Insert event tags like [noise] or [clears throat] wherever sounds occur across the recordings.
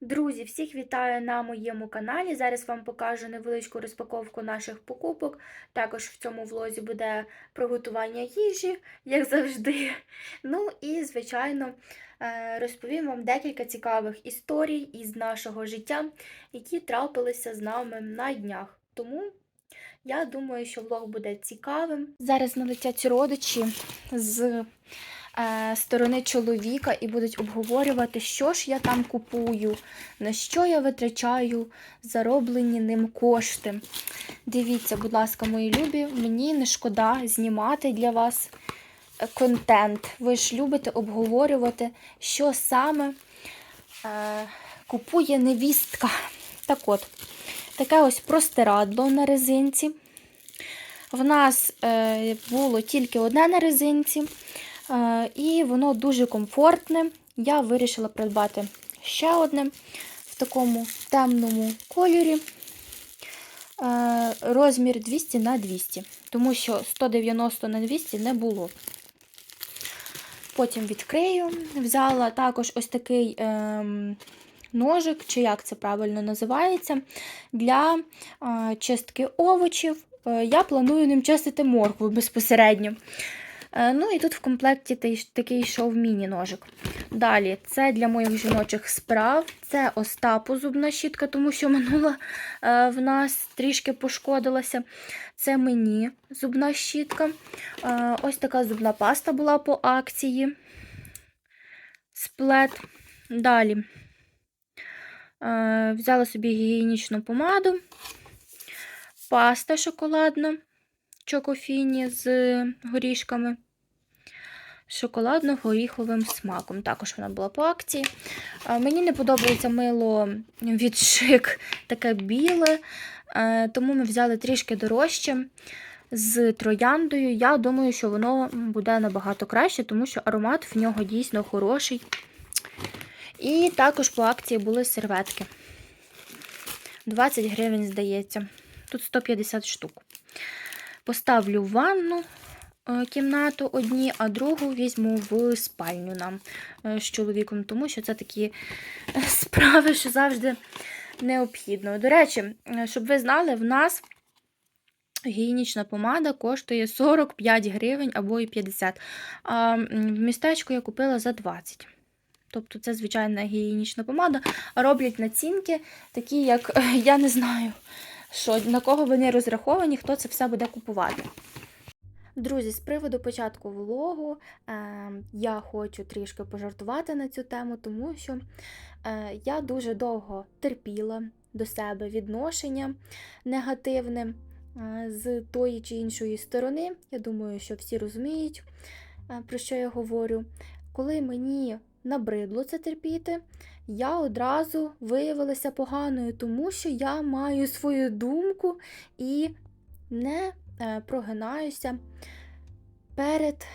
Друзі, всіх вітаю на моєму каналі. Зараз вам покажу невеличку розпаковку наших покупок. Також в цьому влозі буде приготування їжі, як завжди. [laughs] Ну і, звичайно, е, розповім вам декілька цікавих історій із нашого життя, які трапилися з нами на днях. Тому я думаю, що влог буде цікавим. Зараз налетять родичі з сторони чоловіка і будуть обговорювати, що ж я там купую, на що я витрачаю зароблені ним кошти. Дивіться, будь ласка, мої любі, мені не шкода знімати для вас е, контент. Ви ж любите обговорювати, що саме е, купує невістка. Так от, таке ось простирадло на резинці. В нас е, було тільки одне на резинці, е, і воно дуже комфортне. Я вирішила придбати ще одне в такому темному кольорі. Е, розмір 200 на 200, тому що 190 на 200 не було. Потім відкрию. Взяла також ось такий ем, ножик, чи як це правильно називається, для е, чистки овочів. Е, Я планую ним чистити моркву безпосередньо. Е, Ну і тут в комплекті такий йшов міні-ножик. Далі, це для моїх жіночих справ. Це Остапу зубна щітка, тому що минула е, в нас трішки пошкодилася. Це мені зубна щітка. Е, Ось така зубна паста була по акції. Сплет. Далі. Взяла собі гігієнічну помаду, паста шоколадна, чокофіні з горішками, шоколадно-горіховим смаком. Також вона була по акції. Мені не подобається мило від шик, таке біле, тому ми взяли трішки дорожче. З трояндою, я думаю, що воно буде набагато краще, тому що аромат в нього дійсно хороший. І також по акції були серветки. 20 гривень, здається. Тут 150 штук. Поставлю в ванну кімнату одні, а другу візьму в спальню нам е, з чоловіком, тому що це такі е, [laughs] справи, що завжди необхідно. До речі, е, щоб ви знали, в нас гігієнічна помада коштує 45 гривень або і 50. А в містечку я купила за 20. Тобто це звичайна гігієнічна помада. Роблять націнки, такі, як я не знаю, що, на кого вони розраховані, хто це все буде купувати. Друзі, з приводу початку влогу е, я хочу трішки пожартувати на цю тему, тому що е, я дуже довго терпіла до себе відношення негативне е, з тої чи іншої сторони. Я думаю, що всі розуміють, про що я говорю. Коли мені набридло це терпіти, я одразу виявилася поганою, тому що я маю свою думку і не прогинаюся перед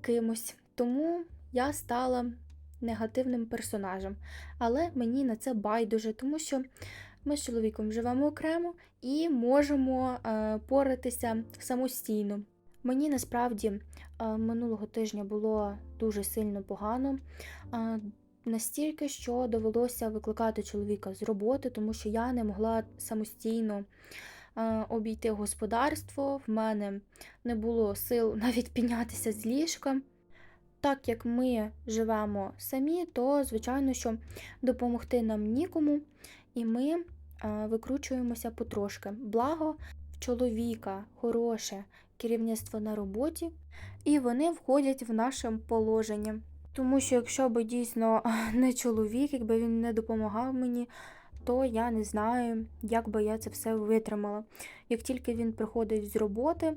кимось. Тому я стала негативним персонажем. Але мені на це байдуже, тому що ми з чоловіком живемо окремо і можемо е, поратися самостійно. Мені насправді е, минулого тижня було дуже сильно погано. е, Настільки, що довелося викликати чоловіка з роботи, тому що я не могла самостійно е, обійти господарство. В мене не було сил [laughs] навіть піднятися з ліжка. Так як ми живемо самі, то звичайно, що допомогти нам нікому, і ми е, викручуємося потрошки. Благо, в чоловіка хороше керівництво на роботі, і вони входять в наше положення. Тому що якщо би дійсно не чоловік, якби він не допомагав мені, то я не знаю, як би я це все витримала. Як тільки він приходить з роботи,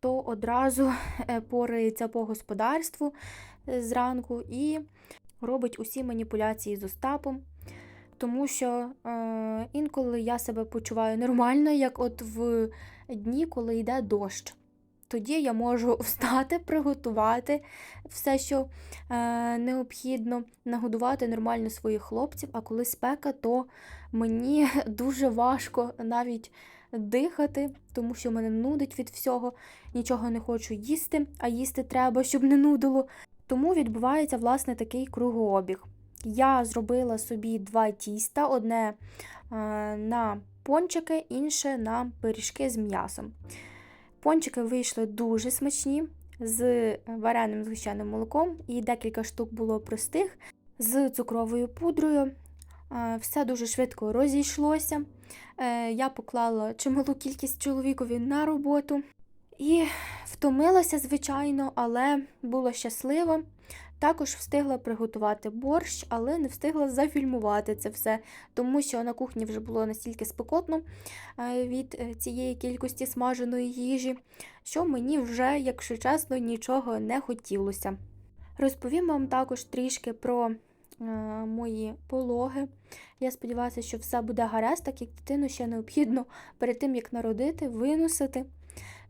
то одразу [laughs] е, порається по господарству е, зранку і робить усі маніпуляції з Остапом. Тому що е, інколи я себе почуваю нормально, як от в дні, коли йде дощ. Тоді я можу [laughs] встати, приготувати все, що е, необхідно, нагодувати нормально своїх хлопців. А коли спека, то мені [laughs] дуже важко навіть дихати, тому що мене нудить від всього, нічого не хочу їсти, а їсти треба, щоб не нудило. Тому відбувається власне такий кругообіг. я зробила собі два тіста: одне е, на пончики, інше на пиріжки з м'ясом. Пончики вийшли дуже смачні з вареним звичайним молоком, і декілька штук було простих з цукровою пудрою. Е, Все дуже швидко розійшлося. Е, Я поклала чималу кількість чоловікові на роботу і втомилася, звичайно, але була щаслива. Також встигла приготувати борщ, але не встигла зафільмувати це все, тому що на кухні вже було настільки спекотно е, від е, цієї кількості смаженої їжі, що мені вже, якщо чесно, нічого не хотілося. Розповім вам також трішки про е, мої пологи. Я сподіваюся, що все буде гаразд, так як дитину ще необхідно перед тим, як народити, виносити,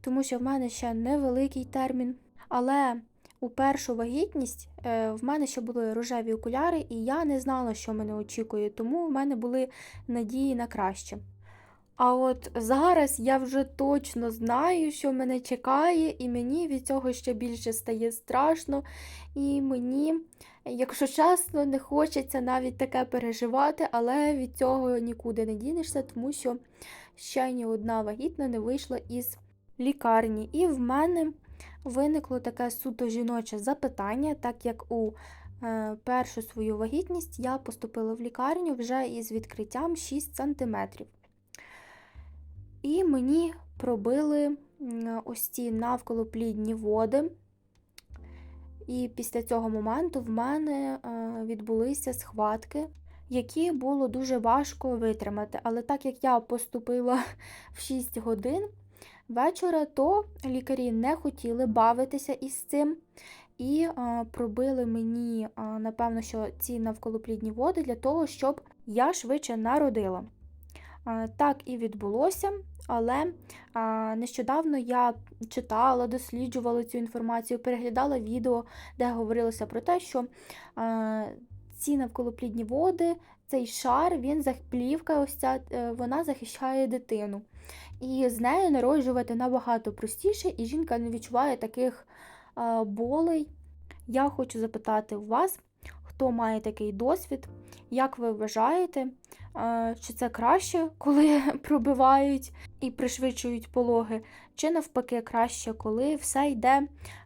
тому що в мене ще невеликий термін. Але у першу вагітність е, в мене ще були рожеві окуляри, і я не знала, що мене очікує, тому в мене були надії на краще. А от зараз я вже точно знаю, що мене чекає, і мені від цього ще більше стає страшно. І мені, якщо чесно, не хочеться навіть таке переживати, але від цього нікуди не дінешся, тому що ще ні одна вагітна не вийшла із лікарні. І в мене виникло таке суто жіноче запитання, так як у е, першу свою вагітність я поступила в лікарню вже із відкриттям 6 см. І мені пробили ось ці навколоплідні води. І після цього моменту в мене е, відбулися схватки, які було дуже важко витримати. Але так як я поступила [laughs] в 6 годин вечора, то лікарі не хотіли бавитися із цим. І е, пробили мені, е, напевно, що ці навколоплідні води для того, щоб я швидше народила. Е, Так і відбулося, але е, нещодавно я читала, досліджувала цю інформацію, переглядала відео, де говорилося про те, що е, ці навколоплідні води, цей шар, він плівка, ось ця, вона захищає дитину. І з нею народжувати набагато простіше, і жінка не відчуває таких е, болей. Я хочу запитати вас, хто має такий досвід, як ви вважаєте, е, чи це краще, [laughs] коли пробивають і пришвидшують пологи, чи навпаки краще, коли все йде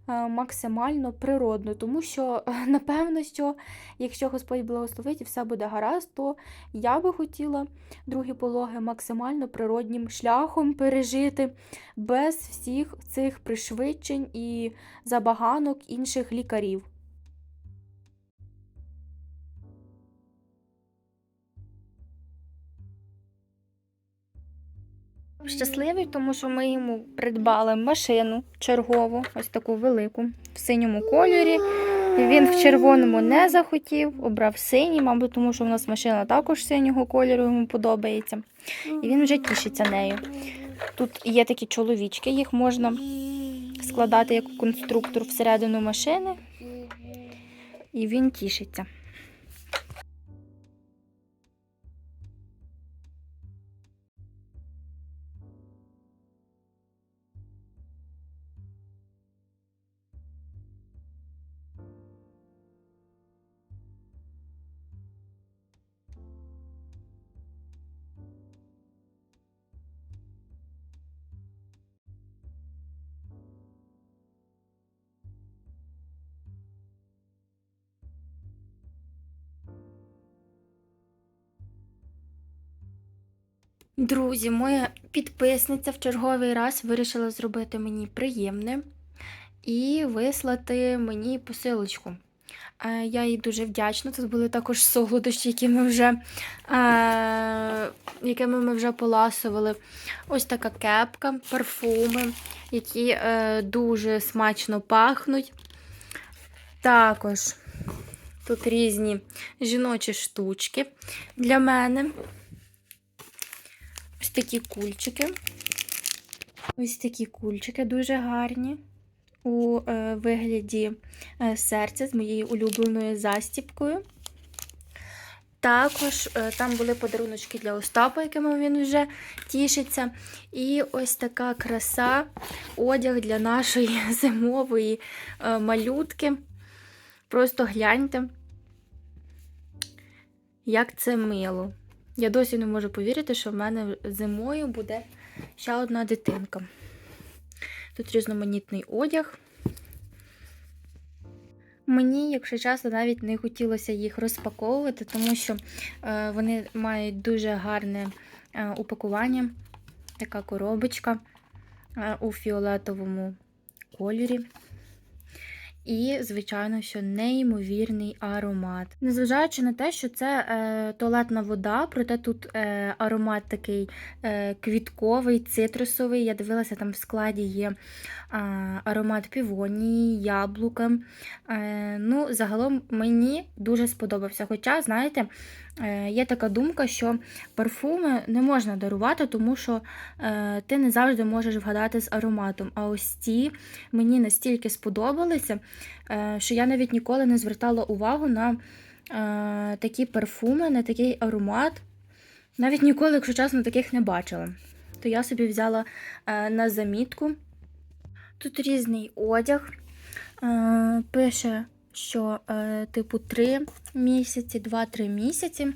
е, максимально природно. Тому що, е, напевно, що якщо Господь благословить і все буде гаразд, то я би хотіла другі пологи максимально природнім шляхом пережити, без всіх цих пришвидшень і забаганок інших лікарів. Щасливий, тому що ми йому придбали машину чергову, ось таку велику, в синьому кольорі. Він в червоному не захотів, обрав синій, мабуть, тому що в нас машина також синього кольору йому подобається. І він вже тішиться нею. Тут є такі чоловічки, їх можна складати як конструктор всередину машини, і він тішиться. Друзі, моя підписниця в черговий раз вирішила зробити мені приємне і вислати мені посилочку. Е, Я їй дуже вдячна. Тут були також солодощі, які ми вже, е, якими ми вже поласували. Ось така кепка, парфуми, які е, дуже смачно пахнуть. Також тут різні жіночі штучки для мене. Ось такі кульчики. Ось такі кульчики дуже гарні у е, вигляді е, серця з моєю улюбленою застіпкою. Також е, там були подаруночки для Остапа, якими він вже тішиться. І ось така краса, одяг для нашої [laughs] зимової малютки. Просто гляньте. Як це мило. Я досі не можу повірити, що в мене зимою буде ще одна дитинка. Тут різноманітний одяг. Мені, якщо чесно, навіть не хотілося їх розпаковувати, тому що е, вони мають дуже гарне е, упакування. Така коробочка е, у фіолетовому кольорі. І, звичайно, що неймовірний аромат. Незважаючи на те, що це е, туалетна вода, проте тут е, аромат такий е, квітковий, цитрусовий. Я дивилася, там в складі є е, аромат півонії, яблука. Е, ну, загалом мені дуже сподобався. Хоча, знаєте, є така думка, що парфуми не можна дарувати, тому що е, ти не завжди можеш вгадати з ароматом. А ось ці мені настільки сподобалися, е, що я навіть ніколи не звертала увагу на е, такі парфуми, на такий аромат. Навіть ніколи, якщо чесно, таких не бачила. То я собі взяла е, на замітку. Тут різний одяг. Е, пише, що е, типу 3 місяці, 2-3 місяці.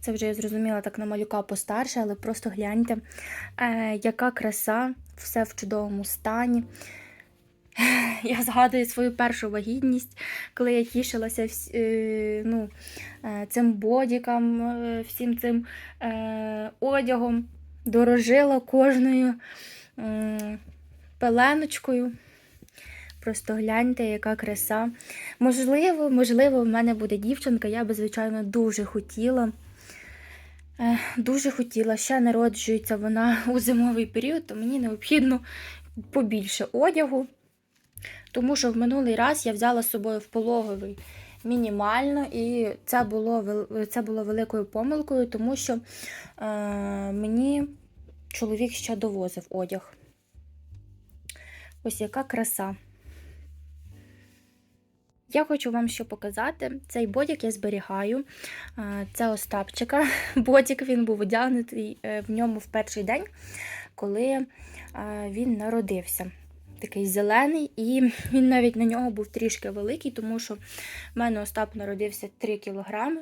Це вже я зрозуміла так на малюка постарше, але просто гляньте, е, яка краса, все в чудовому стані. [laughs] Я згадую свою першу вагітність, коли я тішилася е, ну, е, цим бодіком, е, всім цим одягом, дорожила кожною пеленочкою. Просто гляньте, яка краса. Можливо, можливо, в мене буде дівчинка, я би, звичайно, дуже хотіла. Е, Дуже хотіла. Ще народжується вона у зимовий період, то мені необхідно побільше одягу. Тому що в минулий раз я взяла з собою в пологовий мінімально, і це було, це було великою помилкою, тому що е, мені чоловік ще довозив одяг. Ось яка краса. Я хочу вам що показати. Цей бодік я зберігаю. Це Остапчика. [laughs] Бодік він був одягнутий е, в ньому в перший день, коли е, він народився. Такий зелений, і [laughs] він навіть на нього був трішки великий, тому що в мене Остап народився 3 кілограми.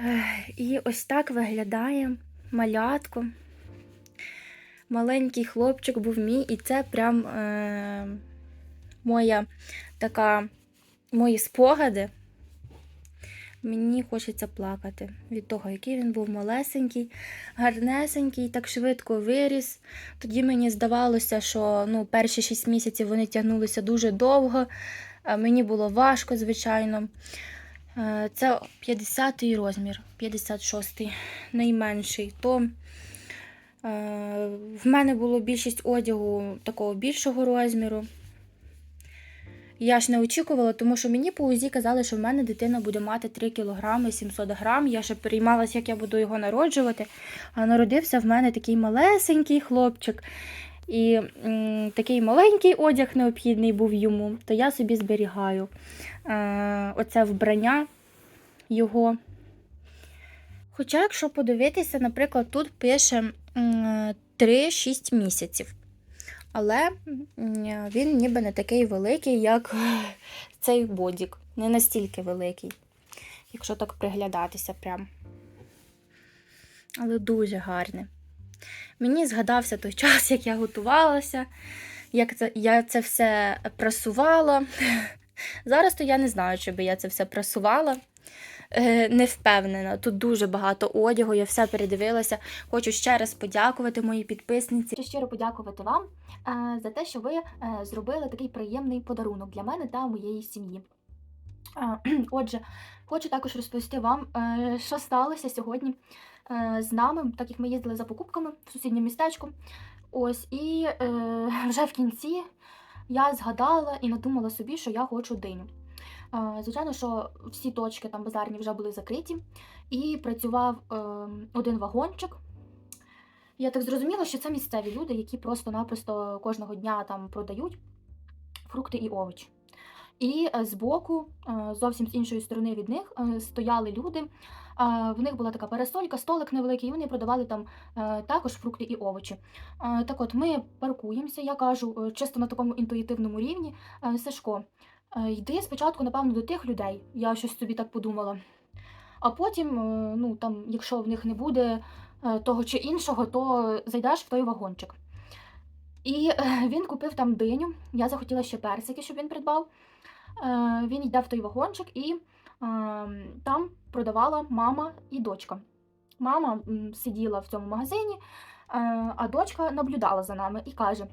Е, І ось так виглядає малятко. Маленький хлопчик був мій, і це прям е, моя така, мої спогади. Мені хочеться плакати від того, який він був малесенький, гарнесенький, так швидко виріс. Тоді мені здавалося, що ну, перші 6 місяців вони тягнулися дуже довго. Мені було важко, звичайно. Е, Це 50-й розмір, 56-й, найменший. То е, в мене було більшість одягу такого більшого розміру. Я ж не очікувала, тому що мені по УЗІ казали, що в мене дитина буде мати 3 кг 700 грам. Я ще переймалася, як я буду його народжувати. А народився в мене такий малесенький хлопчик. І такий маленький одяг необхідний був йому, то я собі зберігаю е, оце вбрання його. Хоча, якщо подивитися, наприклад, тут пише 3-6 місяців. Але він ніби не такий великий, як [laughs] цей бодік. Не настільки великий, якщо так приглядатися прям. Але дуже гарний. Мені згадався той [laughs] час, як я готувалася, як це, я це все прасувала. [laughs] Зараз то я не знаю, чи би я це все прасувала. Е, Не впевнена. Тут дуже багато одягу, я все передивилася. Хочу ще раз подякувати моїй підписниці. Хочу Щиро подякувати вам е, за те, що ви е, зробили такий приємний подарунок для мене та моєї сім'ї. [clears throat] Отже, хочу також розповісти вам, що сталося сьогодні з нами, так як ми їздили за покупками в сусіднє містечко. Ось, і [laughs] вже в кінці я згадала і надумала собі, що я хочу диню. Звичайно, що всі точки там базарні вже були закриті, і працював е, один вагончик. Я так зрозуміла, що це місцеві люди, які просто-напросто кожного дня там продають фрукти і овочі. І е, збоку, е, зовсім з іншої сторони від них, е, стояли люди. В них була така пересолька, столик невеликий, і вони продавали там також фрукти і овочі. Так от, ми паркуємося, я кажу, чисто на такому інтуїтивному рівні. Сашко, йди спочатку, напевно, до тих людей. Я щось собі так подумала. а потім, е, ну там, якщо в них не буде е, того чи іншого, то зайдеш в той вагончик. І е, він купив там диню. Я захотіла ще персики, щоб він придбав. Е, Він йде в той вагончик і е, там продавала мама і дочка. Мама сиділа в цьому магазині, е, а дочка наблюдала за нами і каже: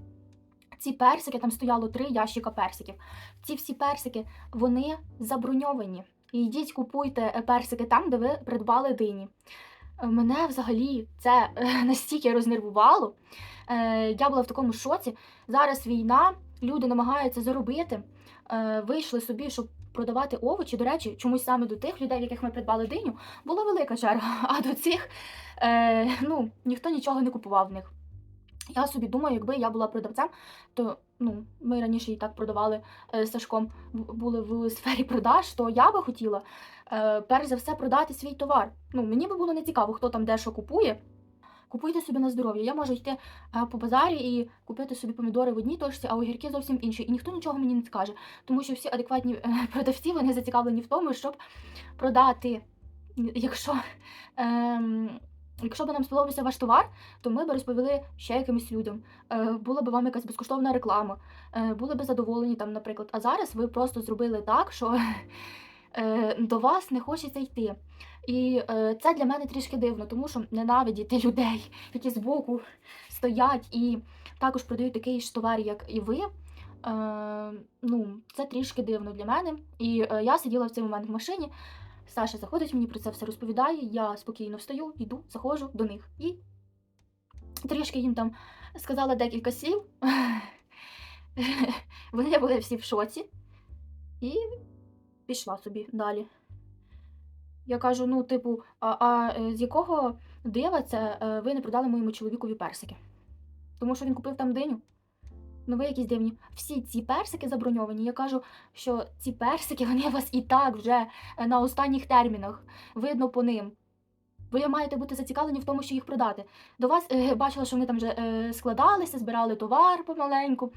ці персики, там стояло три ящика персиків. Ці всі персики вони заброньовані. Йдіть, купуйте е, персики там, де ви придбали дині. Е, Мене взагалі це е, [laughs] настільки рознервувало. Я була в такому шоці. Зараз війна, люди намагаються заробити. Вийшли собі, щоб продавати овочі. До речі, чомусь саме до тих людей, в яких ми придбали диню, була велика черга. [laughs] А до цих ну, ніхто нічого не купував в них. Я собі думаю, якби я була продавцем, то ну, ми раніше і так продавали е, з Сашком, були в сфері продаж, то я би хотіла е, перш за все продати свій товар. Ну, мені би було не цікаво, хто там де що купує. Купуйте собі на здоров'я. Я можу йти е, по базарі і купити собі помідори в одній точці, а огірки зовсім інші. І ніхто нічого мені не скаже, тому що всі адекватні е, [laughs] продавці вони зацікавлені в тому, щоб продати. Якщо, ем, якщо б нам сподобався ваш товар, то ми б розповіли ще якимось людям. Е, була б вам якась безкоштовна реклама, е, були б задоволені там, наприклад. А зараз ви просто зробили так, що [laughs] е, до вас не хочеться йти. І це для мене трішки дивно, тому що ненавидіти людей, які збоку стоять і також продають такий ж товар, як і ви. Ну, це трішки дивно для мене. І я сиділа в цей момент в машині. Саша заходить, мені про це все розповідає. Я спокійно встаю, йду, заходжу до них. І трішки їм там сказала декілька слів. [laughs] Вони були всі в шоці. І пішла собі далі. Я кажу: ну, типу, а, а е, з якого дива це е, ви не продали моєму чоловікові персики? Тому що він купив там диню. Ну, ви якісь дивні. Всі ці персики заброньовані. Я кажу, що ці персики [laughs] вони у вас і так вже е, на останніх термінах. Видно по ним. Ви маєте бути зацікавлені в тому, що їх продати. До вас е, бачила, що вони там вже е, складалися, збирали товар помаленьку.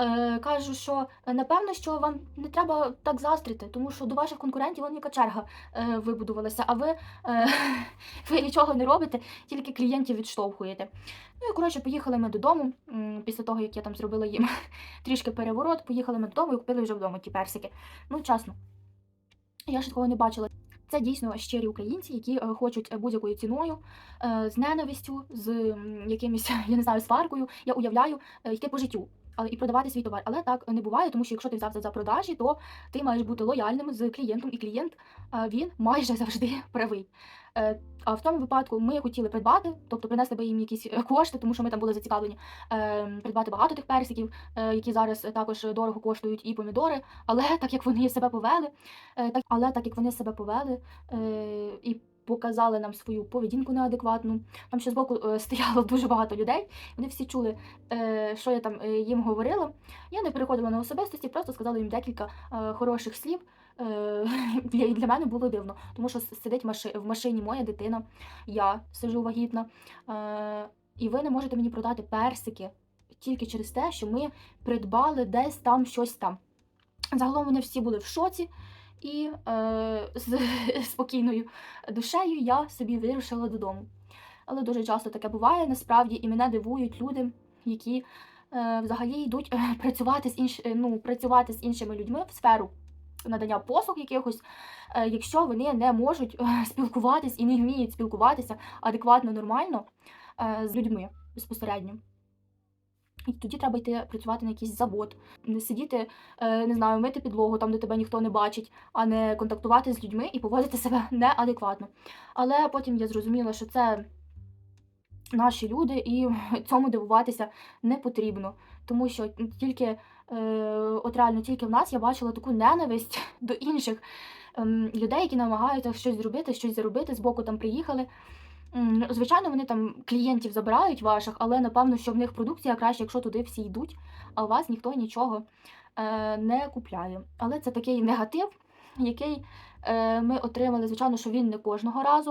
Е, кажу, що е, напевно, що вам не треба так застріти, тому що до ваших конкурентів вон яка черга е, вибудувалася, а ви, е, [laughs] ви нічого не робите, тільки клієнтів відштовхуєте. Ну і коротше, поїхали ми додому. Після того, як я там зробила їм [laughs] трішки переворот, поїхали ми додому і купили вже вдома ті персики. Ну, чесно, я ж такого не бачила. Це дійсно щирі українці, які е, хочуть будь-якою ціною, е, з ненавистю, з якимось, [laughs] я не знаю, сваркою. Я уявляю е, йти по життю. І продавати свій товар. Але так не буває, тому що якщо ти взявся за продажі, то ти маєш бути лояльним з клієнтом, і клієнт він майже [laughs] завжди правий. Е, А в тому випадку ми хотіли придбати, тобто принесли би їм якісь е, кошти, тому що ми там були зацікавлені е, придбати багато тих персиків, які зараз також дорого коштують, і помідори. Але так як вони себе повели, так але так як вони себе повели і показали нам свою поведінку неадекватну. Там ще збоку е, [laughs] стояло дуже багато людей. Вони всі чули, е, що я там е, їм говорила. Я не переходила на особистості, просто сказала їм декілька хороших слів. [laughs] Для, для мене було дивно, тому що сидить в машині моя дитина, я сижу вагітна, і ви не можете мені продати персики тільки через те, що ми придбали десь там щось там. Загалом вони всі були в шоці, і е, з [laughs] спокійною душею я собі вирушила додому. Але дуже часто таке буває насправді, і мене дивують люди, які е, взагалі йдуть е, працювати з інш... е, ну, працювати з іншими людьми в сферу надання послуг якихось, е, якщо вони не можуть е, спілкуватись і не вміють спілкуватися адекватно, нормально е, з людьми безпосередньо. І тоді треба йти працювати на якийсь завод, не сидіти, е, не знаю, мити підлогу там, де тебе ніхто не бачить, а не контактувати з людьми і поводити себе [laughs] неадекватно. Але потім я зрозуміла, що це наші люди, і [laughs] цьому дивуватися не потрібно. Тому що тільки, е, от реально, тільки в нас я бачила таку ненависть [laughs] до інших ем, людей, які намагаються щось зробити, щось заробити, збоку там приїхали. М, Звичайно, вони там клієнтів забирають ваших, але напевно, що в них продукція краще, якщо туди всі йдуть, а у вас ніхто нічого е, не купляє. Але це такий негатив, який е, ми отримали. Звичайно, що він не кожного разу.